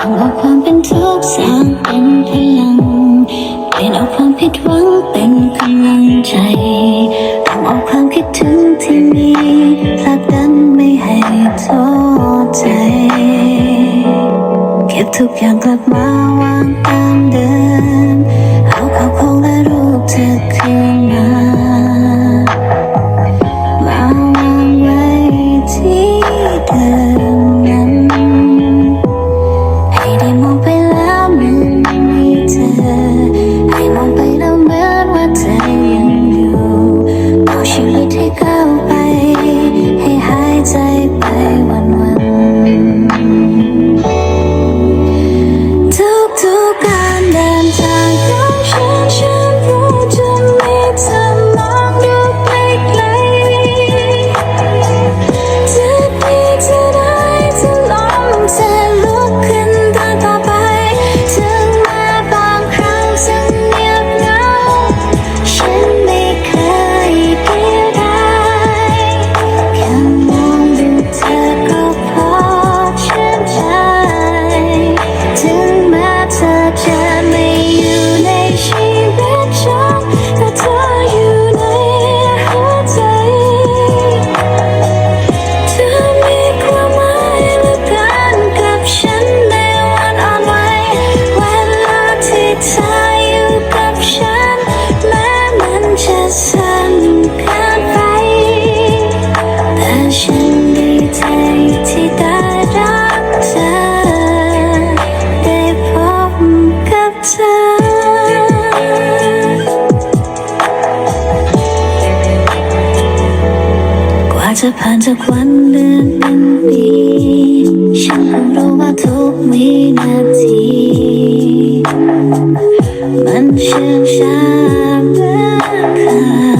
เอาเอาความเป็นทุกข์สร้างเป็นพลัง เป็นเอาความผิดหวังเป็นกำลังใจเอาเอาความคิดถึงที่มีผลักดันไม่ให้ท้ใจ เก็บทุกอย่างกลับมาวางตามเดิม เอาเอาของและรูปเธอคืนมามาวางไว้ที่เดิ alma. ฉันดีใจที่ได้รักเธอ ได้พบกับเธอ กว่าจะผ่านจากวันเดือนเป็นปีฉันเงรู้ว่าทุกนาที มันเชื่องช้าเมื่อคืน